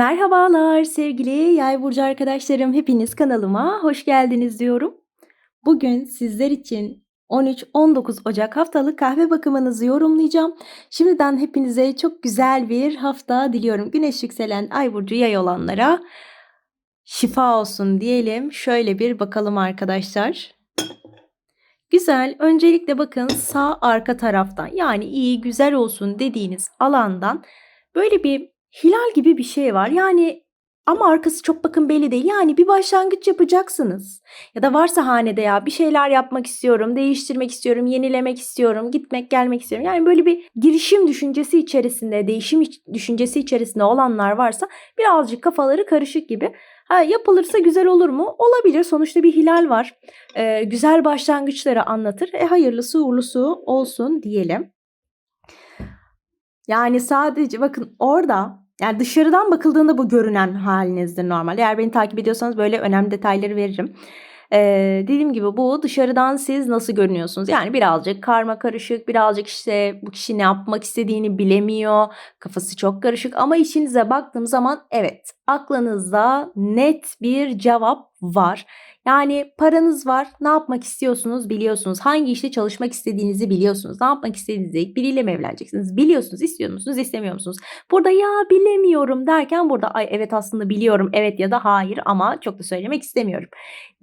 Merhabalar sevgili Yay burcu arkadaşlarım. Hepiniz kanalıma hoş geldiniz diyorum. Bugün sizler için 13-19 Ocak haftalık kahve bakımınızı yorumlayacağım. Şimdiden hepinize çok güzel bir hafta diliyorum. Güneş yükselen Ay burcu Yay olanlara şifa olsun diyelim. Şöyle bir bakalım arkadaşlar. Güzel. Öncelikle bakın sağ arka taraftan yani iyi güzel olsun dediğiniz alandan böyle bir hilal gibi bir şey var. Yani ama arkası çok bakın belli değil. Yani bir başlangıç yapacaksınız. Ya da varsa hanede ya bir şeyler yapmak istiyorum, değiştirmek istiyorum, yenilemek istiyorum, gitmek gelmek istiyorum. Yani böyle bir girişim düşüncesi içerisinde, değişim düşüncesi içerisinde olanlar varsa birazcık kafaları karışık gibi. Ha, yapılırsa güzel olur mu? Olabilir. Sonuçta bir hilal var. Ee, güzel başlangıçları anlatır. E hayırlısı uğurlusu olsun diyelim. Yani sadece bakın orada yani dışarıdan bakıldığında bu görünen halinizdir normal. Eğer beni takip ediyorsanız böyle önemli detayları veririm. Ee, dediğim gibi bu dışarıdan siz nasıl görünüyorsunuz? Yani birazcık karma karışık, birazcık işte bu kişi ne yapmak istediğini bilemiyor, kafası çok karışık ama işinize baktığım zaman evet aklınızda net bir cevap var. Yani paranız var. Ne yapmak istiyorsunuz biliyorsunuz. Hangi işte çalışmak istediğinizi biliyorsunuz. Ne yapmak istediğinizi biriyle mi evleneceksiniz biliyorsunuz. İstiyor musunuz istemiyor musunuz? Burada ya bilemiyorum derken burada ay evet aslında biliyorum evet ya da hayır ama çok da söylemek istemiyorum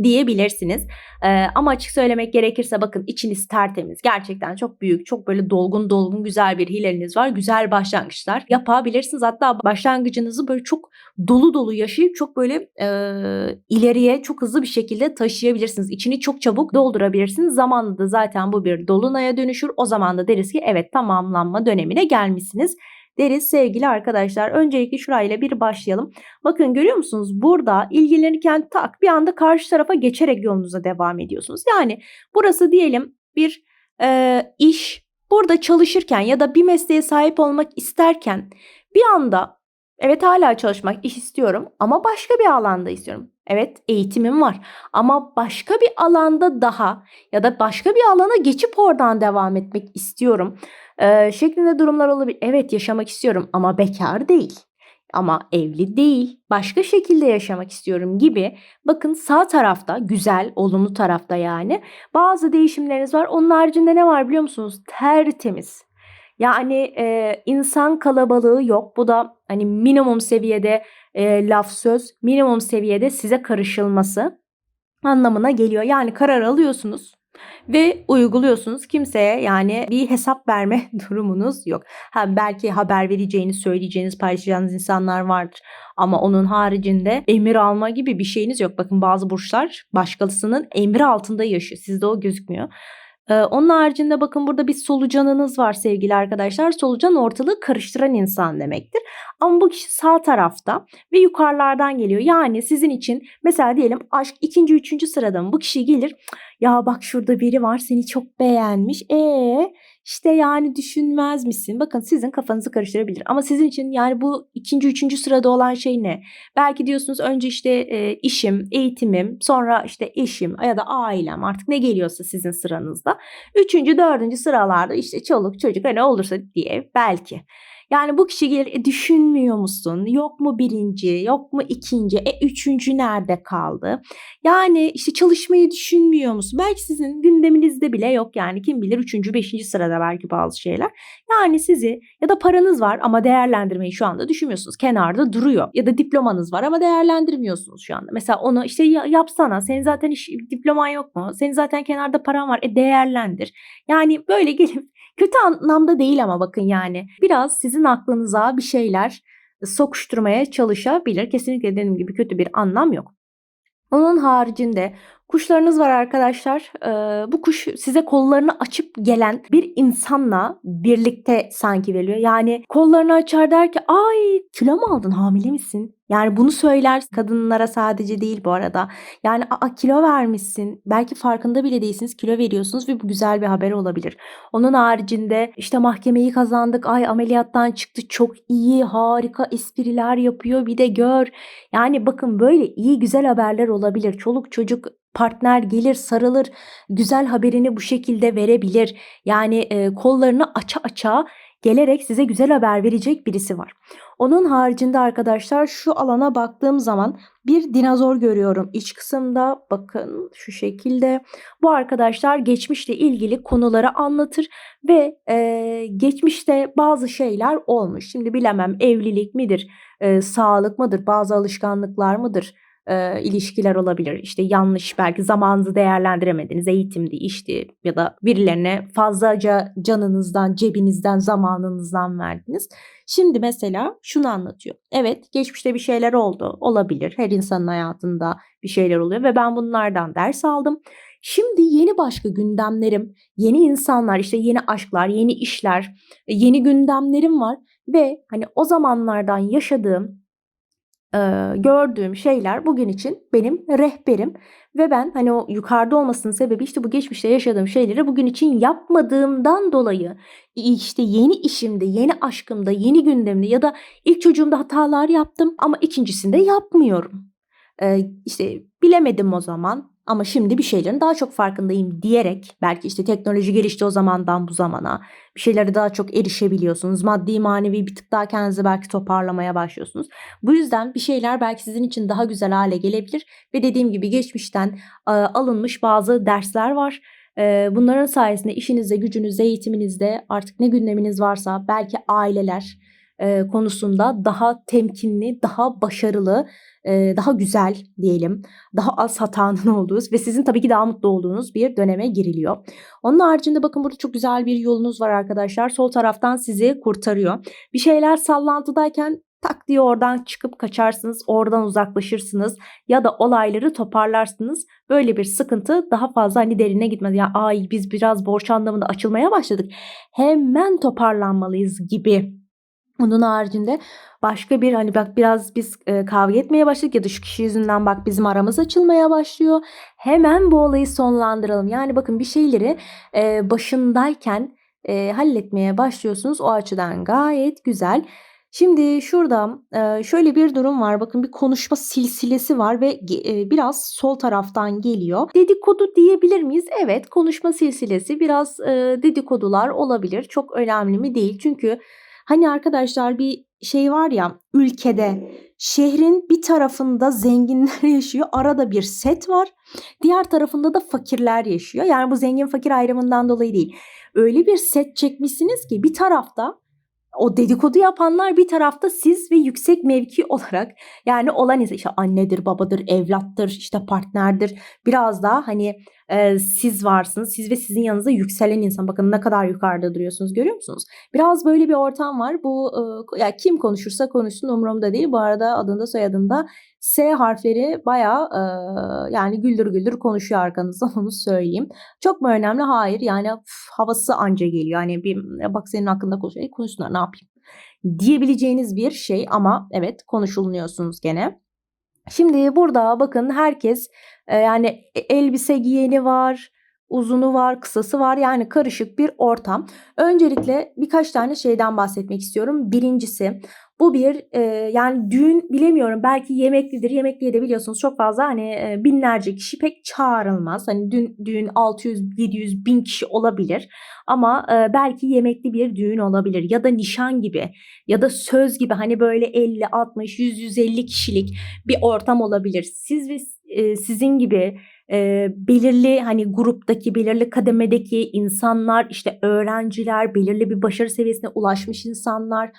diyebilirsiniz. Ee, ama açık söylemek gerekirse bakın içiniz tertemiz. Gerçekten çok büyük, çok böyle dolgun dolgun güzel bir hilaliniz var. Güzel başlangıçlar yapabilirsiniz. Hatta başlangıcınızı böyle çok dolu dolu yaşayıp çok böyle e, ileriye çok hızlı bir şekilde taşıyabilirsiniz. İçini çok çabuk doldurabilirsiniz. Zamanla da zaten bu bir dolunaya dönüşür. O zaman da deriz ki evet tamamlanma dönemine gelmişsiniz deriz sevgili arkadaşlar. Öncelikle şurayla bir başlayalım. Bakın görüyor musunuz? Burada ilgilenirken tak bir anda karşı tarafa geçerek yolunuza devam ediyorsunuz. Yani burası diyelim bir e, iş. Burada çalışırken ya da bir mesleğe sahip olmak isterken bir anda evet hala çalışmak iş istiyorum ama başka bir alanda istiyorum. Evet eğitimim var ama başka bir alanda daha ya da başka bir alana geçip oradan devam etmek istiyorum e, şeklinde durumlar olabilir. Evet yaşamak istiyorum ama bekar değil ama evli değil, başka şekilde yaşamak istiyorum gibi. Bakın sağ tarafta, güzel, olumlu tarafta yani bazı değişimleriniz var. Onun haricinde ne var biliyor musunuz? Tertemiz. Yani e, insan kalabalığı yok. Bu da hani minimum seviyede e, laf söz, minimum seviyede size karışılması anlamına geliyor. Yani karar alıyorsunuz ve uyguluyorsunuz. Kimseye yani bir hesap verme durumunuz yok. Ha, belki haber vereceğiniz, söyleyeceğiniz, paylaşacağınız insanlar vardır. Ama onun haricinde emir alma gibi bir şeyiniz yok. Bakın bazı burçlar başkasının emri altında yaşıyor. Sizde o gözükmüyor. Ee, onun haricinde bakın burada bir solucanınız var sevgili arkadaşlar. Solucan ortalığı karıştıran insan demektir. Ama bu kişi sağ tarafta ve yukarılardan geliyor. Yani sizin için mesela diyelim aşk ikinci, üçüncü sırada mı? Bu kişi gelir ya bak şurada biri var seni çok beğenmiş. E işte yani düşünmez misin? Bakın sizin kafanızı karıştırabilir. Ama sizin için yani bu ikinci, üçüncü sırada olan şey ne? Belki diyorsunuz önce işte e, işim, eğitimim, sonra işte eşim ya da ailem artık ne geliyorsa sizin sıranızda. Üçüncü, dördüncü sıralarda işte çoluk çocuk ne olursa diye belki. Yani bu kişi gelir e, düşünmüyor musun? Yok mu birinci? Yok mu ikinci? E üçüncü nerede kaldı? Yani işte çalışmayı düşünmüyor musun? Belki sizin gündeminizde bile yok yani kim bilir üçüncü, beşinci sırada belki bazı şeyler. Yani sizi ya da paranız var ama değerlendirmeyi şu anda düşünmüyorsunuz. Kenarda duruyor. Ya da diplomanız var ama değerlendirmiyorsunuz şu anda. Mesela onu işte yapsana. Senin zaten iş, diploman yok mu? Senin zaten kenarda paran var. E değerlendir. Yani böyle gelip Kötü anlamda değil ama bakın yani biraz sizin aklınıza bir şeyler sokuşturmaya çalışabilir. Kesinlikle dediğim gibi kötü bir anlam yok. Onun haricinde kuşlarınız var arkadaşlar. Ee, bu kuş size kollarını açıp gelen bir insanla birlikte sanki veriyor. Yani kollarını açar der ki ay kilo mu aldın hamile misin? Yani bunu söyler kadınlara sadece değil bu arada. Yani a kilo vermişsin. Belki farkında bile değilsiniz. Kilo veriyorsunuz ve bu güzel bir haber olabilir. Onun haricinde işte mahkemeyi kazandık. Ay ameliyattan çıktı. Çok iyi, harika espriler yapıyor. Bir de gör. Yani bakın böyle iyi güzel haberler olabilir. Çoluk çocuk partner gelir sarılır güzel haberini bu şekilde verebilir. Yani e, kollarını aça aça gelerek size güzel haber verecek birisi var. Onun haricinde arkadaşlar şu alana baktığım zaman bir dinozor görüyorum iç kısımda. Bakın şu şekilde. Bu arkadaşlar geçmişle ilgili konuları anlatır ve e, geçmişte bazı şeyler olmuş. Şimdi bilemem evlilik midir, e, sağlık mıdır, bazı alışkanlıklar mıdır? E, ilişkiler olabilir. İşte yanlış belki zamanınızı değerlendiremediniz. Eğitimdi, işti ya da birilerine fazlaca canınızdan, cebinizden, zamanınızdan verdiniz. Şimdi mesela şunu anlatıyor. Evet geçmişte bir şeyler oldu. Olabilir. Her insanın hayatında bir şeyler oluyor ve ben bunlardan ders aldım. Şimdi yeni başka gündemlerim, yeni insanlar, işte yeni aşklar, yeni işler, yeni gündemlerim var ve hani o zamanlardan yaşadığım Eee, gördüğüm şeyler bugün için benim rehberim ve ben hani o yukarıda olmasının sebebi işte bu geçmişte yaşadığım şeyleri bugün için yapmadığımdan dolayı işte yeni işimde, yeni aşkımda, yeni gündemde ya da ilk çocuğumda hatalar yaptım ama ikincisinde yapmıyorum. Eee, işte bilemedim o zaman ama şimdi bir şeylerin daha çok farkındayım diyerek belki işte teknoloji gelişti o zamandan bu zamana bir şeylere daha çok erişebiliyorsunuz. Maddi manevi bir tık daha kendinizi belki toparlamaya başlıyorsunuz. Bu yüzden bir şeyler belki sizin için daha güzel hale gelebilir ve dediğim gibi geçmişten e, alınmış bazı dersler var. E, bunların sayesinde işinizde, gücünüzde, eğitiminizde artık ne gündeminiz varsa belki aileler e, konusunda daha temkinli, daha başarılı, e, daha güzel diyelim, daha az hatanın olduğu ve sizin tabii ki daha mutlu olduğunuz bir döneme giriliyor. Onun haricinde bakın burada çok güzel bir yolunuz var arkadaşlar. Sol taraftan sizi kurtarıyor. Bir şeyler sallantıdayken tak diye oradan çıkıp kaçarsınız, oradan uzaklaşırsınız ya da olayları toparlarsınız. Böyle bir sıkıntı daha fazla hani derine gitmez. Ya ay biz biraz borç anlamında açılmaya başladık. Hemen toparlanmalıyız gibi onun haricinde başka bir hani bak biraz biz e, kavga etmeye başladık ya da şu kişi yüzünden bak bizim aramız açılmaya başlıyor. Hemen bu olayı sonlandıralım. Yani bakın bir şeyleri e, başındayken e, halletmeye başlıyorsunuz. O açıdan gayet güzel. Şimdi şurada e, şöyle bir durum var. Bakın bir konuşma silsilesi var ve e, biraz sol taraftan geliyor. Dedikodu diyebilir miyiz? Evet konuşma silsilesi biraz e, dedikodular olabilir. Çok önemli mi değil. Çünkü Hani arkadaşlar bir şey var ya ülkede şehrin bir tarafında zenginler yaşıyor. Arada bir set var. Diğer tarafında da fakirler yaşıyor. Yani bu zengin fakir ayrımından dolayı değil. Öyle bir set çekmişsiniz ki bir tarafta o dedikodu yapanlar bir tarafta siz ve yüksek mevki olarak yani olan insan işte annedir, babadır, evlattır, işte partnerdir. Biraz daha hani e, siz varsınız. Siz ve sizin yanınızda yükselen insan. Bakın ne kadar yukarıda duruyorsunuz görüyor musunuz? Biraz böyle bir ortam var. Bu e, ya kim konuşursa konuşsun umurumda değil. Bu arada adında soyadında S harfleri baya e, yani güldür güldür konuşuyor arkanızdan onu söyleyeyim. Çok mu önemli? Hayır. Yani üf, havası anca geliyor. Yani bir bak senin hakkında konuşuyor. E, konuşsunlar ne yapayım? Diyebileceğiniz bir şey ama evet konuşulunuyorsunuz gene. Şimdi burada bakın herkes yani e, elbise giyeni var, uzunu var, kısası var yani karışık bir ortam. Öncelikle birkaç tane şeyden bahsetmek istiyorum. Birincisi bu bir e, yani düğün bilemiyorum belki yemeklidir. Yemekliye de biliyorsunuz çok fazla hani e, binlerce kişi pek çağrılmaz. Hani düğün, düğün 600, 700, bin kişi olabilir. Ama e, belki yemekli bir düğün olabilir. Ya da nişan gibi ya da söz gibi hani böyle 50, 60, 100, 150 kişilik bir ortam olabilir. Siz ve e, sizin gibi e, belirli hani gruptaki belirli kademedeki insanlar işte öğrenciler belirli bir başarı seviyesine ulaşmış insanlar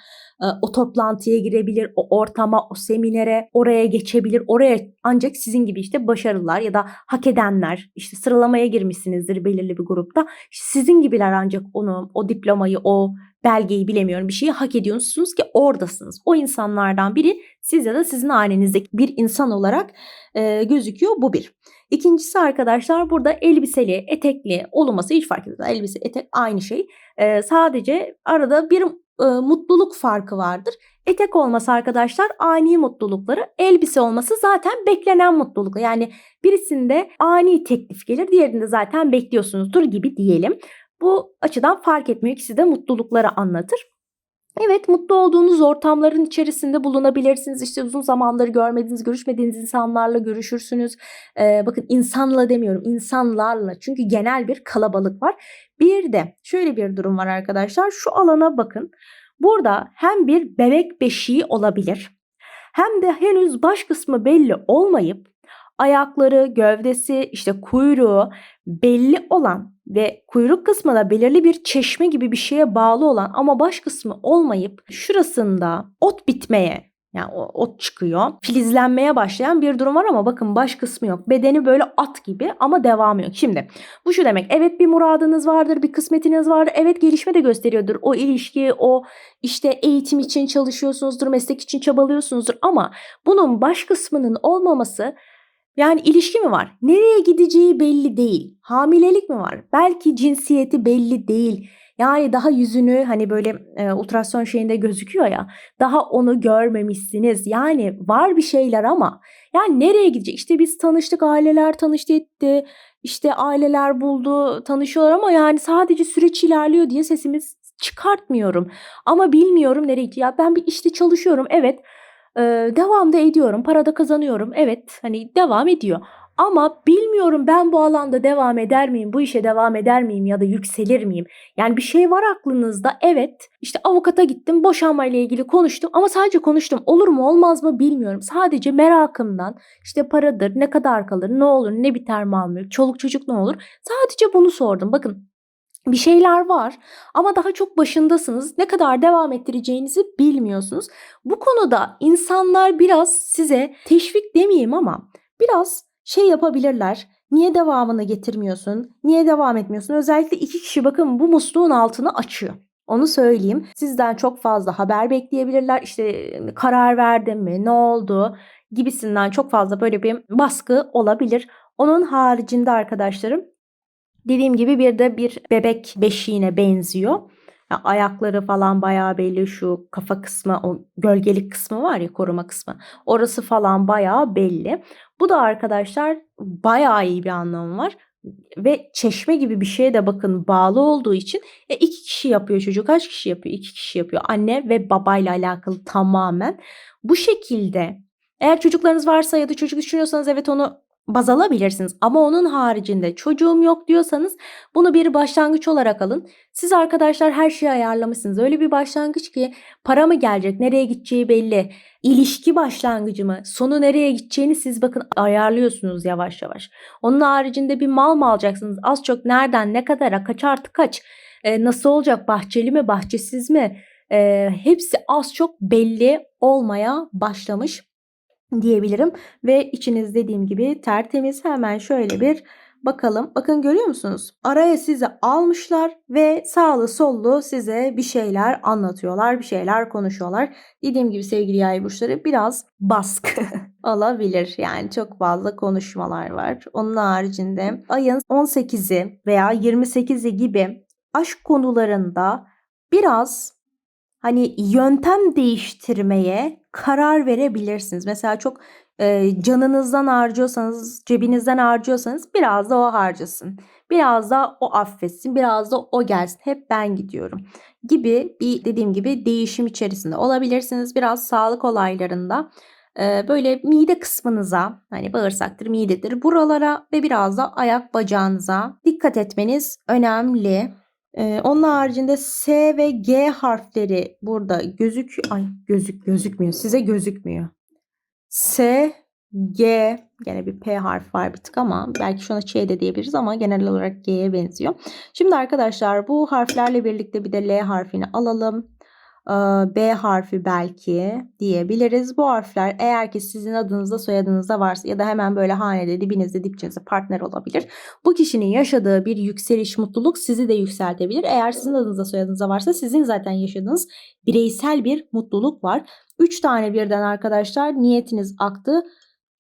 o toplantıya girebilir o ortama o seminere oraya geçebilir oraya ancak sizin gibi işte başarılar ya da hak edenler işte sıralamaya girmişsinizdir belirli bir grupta sizin gibiler ancak onu o diplomayı o belgeyi bilemiyorum bir şeyi hak ediyorsunuz ki oradasınız. O insanlardan biri siz ya da sizin ailenizdeki bir insan olarak e, gözüküyor bu bir. İkincisi arkadaşlar burada elbiseli, etekli olması hiç fark etmez. Elbise, etek aynı şey. E, sadece arada bir e, mutluluk farkı vardır. Etek olması arkadaşlar ani mutlulukları, elbise olması zaten beklenen mutluluk. Yani birisinde ani teklif gelir, diğerinde zaten bekliyorsunuzdur gibi diyelim. Bu açıdan fark etmiyor. İkisi de mutlulukları anlatır. Evet mutlu olduğunuz ortamların içerisinde bulunabilirsiniz. İşte uzun zamanları görmediğiniz, görüşmediğiniz insanlarla görüşürsünüz. Ee, bakın insanla demiyorum, insanlarla. Çünkü genel bir kalabalık var. Bir de şöyle bir durum var arkadaşlar. Şu alana bakın. Burada hem bir bebek beşiği olabilir hem de henüz baş kısmı belli olmayıp ayakları, gövdesi, işte kuyruğu belli olan ve kuyruk kısmı da belirli bir çeşme gibi bir şeye bağlı olan ama baş kısmı olmayıp şurasında ot bitmeye yani ot çıkıyor. Filizlenmeye başlayan bir durum var ama bakın baş kısmı yok. Bedeni böyle at gibi ama devamı yok. Şimdi bu şu demek. Evet bir muradınız vardır, bir kısmetiniz vardır. Evet gelişme de gösteriyordur. O ilişki, o işte eğitim için çalışıyorsunuzdur, meslek için çabalıyorsunuzdur ama bunun baş kısmının olmaması yani ilişki mi var? Nereye gideceği belli değil. Hamilelik mi var? Belki cinsiyeti belli değil. Yani daha yüzünü hani böyle e, ultrason şeyinde gözüküyor ya daha onu görmemişsiniz. Yani var bir şeyler ama yani nereye gidecek? İşte biz tanıştık aileler tanıştı etti. İşte aileler buldu tanışıyorlar ama yani sadece süreç ilerliyor diye sesimiz çıkartmıyorum. Ama bilmiyorum nereye gidecek. Ya ben bir işte çalışıyorum evet ee, devam da ediyorum. Para da kazanıyorum. Evet hani devam ediyor. Ama bilmiyorum ben bu alanda devam eder miyim? Bu işe devam eder miyim ya da yükselir miyim? Yani bir şey var aklınızda. Evet işte avukata gittim boşanma ile ilgili konuştum ama sadece konuştum. Olur mu olmaz mı bilmiyorum. Sadece merakımdan işte paradır ne kadar kalır ne olur ne biter mal mülk çoluk çocuk ne olur. Sadece bunu sordum. Bakın bir şeyler var ama daha çok başındasınız. Ne kadar devam ettireceğinizi bilmiyorsunuz. Bu konuda insanlar biraz size teşvik demeyeyim ama biraz şey yapabilirler. Niye devamını getirmiyorsun? Niye devam etmiyorsun? Özellikle iki kişi bakın bu musluğun altını açıyor. Onu söyleyeyim. Sizden çok fazla haber bekleyebilirler. İşte karar verdim mi? Ne oldu? Gibisinden çok fazla böyle bir baskı olabilir. Onun haricinde arkadaşlarım dediğim gibi bir de bir bebek beşiğine benziyor. Yani ayakları falan bayağı belli şu kafa kısmı o gölgelik kısmı var ya koruma kısmı. Orası falan bayağı belli. Bu da arkadaşlar bayağı iyi bir anlamı var. Ve çeşme gibi bir şeye de bakın bağlı olduğu için e, iki kişi yapıyor çocuk. Kaç kişi yapıyor? İki kişi yapıyor. Anne ve babayla alakalı tamamen. Bu şekilde eğer çocuklarınız varsa ya da çocuk düşünüyorsanız evet onu baz alabilirsiniz. Ama onun haricinde çocuğum yok diyorsanız bunu bir başlangıç olarak alın. Siz arkadaşlar her şeyi ayarlamışsınız. Öyle bir başlangıç ki para mı gelecek, nereye gideceği belli. İlişki başlangıcı mı, sonu nereye gideceğini siz bakın ayarlıyorsunuz yavaş yavaş. Onun haricinde bir mal mı alacaksınız? Az çok nereden, ne kadara, kaç artı kaç, e, nasıl olacak, bahçeli mi, bahçesiz mi? E, hepsi az çok belli olmaya başlamış diyebilirim. Ve içiniz dediğim gibi tertemiz hemen şöyle bir bakalım. Bakın görüyor musunuz? Araya sizi almışlar ve sağlı sollu size bir şeyler anlatıyorlar, bir şeyler konuşuyorlar. Dediğim gibi sevgili yay burçları biraz baskı alabilir. Yani çok fazla konuşmalar var. Onun haricinde ayın 18'i veya 28'i gibi aşk konularında biraz hani yöntem değiştirmeye karar verebilirsiniz. Mesela çok e, canınızdan harcıyorsanız, cebinizden harcıyorsanız biraz da o harcasın. Biraz da o affetsin, biraz da o gelsin. Hep ben gidiyorum gibi bir dediğim gibi değişim içerisinde olabilirsiniz. Biraz sağlık olaylarında e, böyle mide kısmınıza hani bağırsaktır, midedir buralara ve biraz da ayak bacağınıza dikkat etmeniz önemli. Ee, onun haricinde S ve G harfleri burada gözük ay gözük gözükmüyor. Size gözükmüyor. S G gene bir P harfi var bir tık ama belki şuna Ç de diyebiliriz ama genel olarak G'ye benziyor. Şimdi arkadaşlar bu harflerle birlikte bir de L harfini alalım. B harfi belki diyebiliriz. Bu harfler eğer ki sizin adınızda soyadınızda varsa ya da hemen böyle hanede dibinizde dipçinizde partner olabilir. Bu kişinin yaşadığı bir yükseliş mutluluk sizi de yükseltebilir. Eğer sizin adınızda soyadınızda varsa sizin zaten yaşadığınız bireysel bir mutluluk var. 3 tane birden arkadaşlar niyetiniz aktı.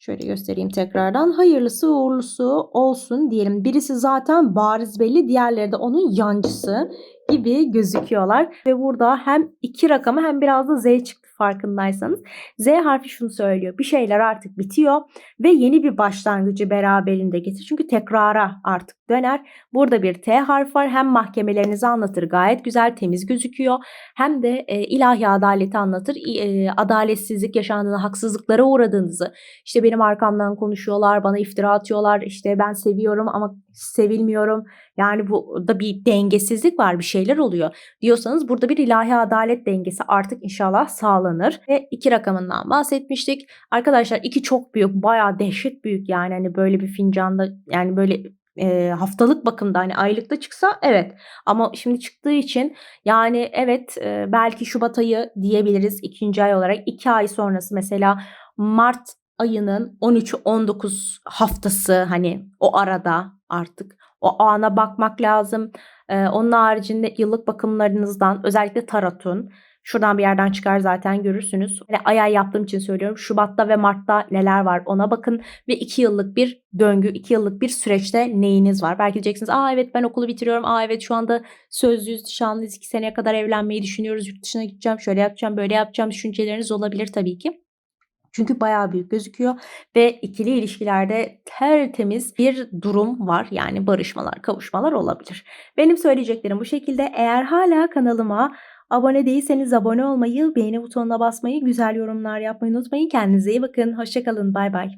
Şöyle göstereyim tekrardan. Hayırlısı uğurlusu olsun diyelim. Birisi zaten bariz belli. Diğerleri de onun yancısı gibi gözüküyorlar. Ve burada hem iki rakamı hem biraz da Z çıktı farkındaysanız. Z harfi şunu söylüyor. Bir şeyler artık bitiyor ve yeni bir başlangıcı beraberinde getir. Çünkü tekrara artık döner. Burada bir T harfi var. Hem mahkemelerinizi anlatır. Gayet güzel temiz gözüküyor. Hem de e, ilahi adaleti anlatır. E, adaletsizlik yaşandığını, haksızlıklara uğradığınızı. İşte benim arkamdan konuşuyorlar, bana iftira atıyorlar. İşte ben seviyorum ama sevilmiyorum. Yani burada bir dengesizlik var, bir şeyler oluyor diyorsanız burada bir ilahi adalet dengesi artık inşallah sağlanır ve 2 rakamından bahsetmiştik. Arkadaşlar 2 çok büyük, bayağı dehşet büyük yani hani böyle bir fincanda yani böyle haftalık bakımda hani aylıkta çıksa evet ama şimdi çıktığı için yani evet belki Şubat ayı diyebiliriz ikinci ay olarak 2 ay sonrası mesela Mart ayının 13-19 haftası hani o arada artık o ana bakmak lazım. Eee, onun haricinde yıllık bakımlarınızdan özellikle tarotun şuradan bir yerden çıkar zaten görürsünüz. Hani ay ay yaptığım için söylüyorum. Şubat'ta ve Mart'ta neler var ona bakın ve 2 yıllık bir döngü, 2 yıllık bir süreçte neyiniz var? Belki diyeceksiniz aa evet ben okulu bitiriyorum. Aa evet şu anda sözlüyüz, nişanlıyız. 2 seneye kadar evlenmeyi düşünüyoruz. Yurt dışına gideceğim, şöyle yapacağım, böyle yapacağım düşünceleriniz olabilir tabii ki. Çünkü bayağı büyük gözüküyor ve ikili ilişkilerde tertemiz bir durum var. Yani barışmalar, kavuşmalar olabilir. Benim söyleyeceklerim bu şekilde. Eğer hala kanalıma abone değilseniz abone olmayı, beğeni butonuna basmayı, güzel yorumlar yapmayı unutmayın. Kendinize iyi bakın. Hoşça kalın. Bay bay.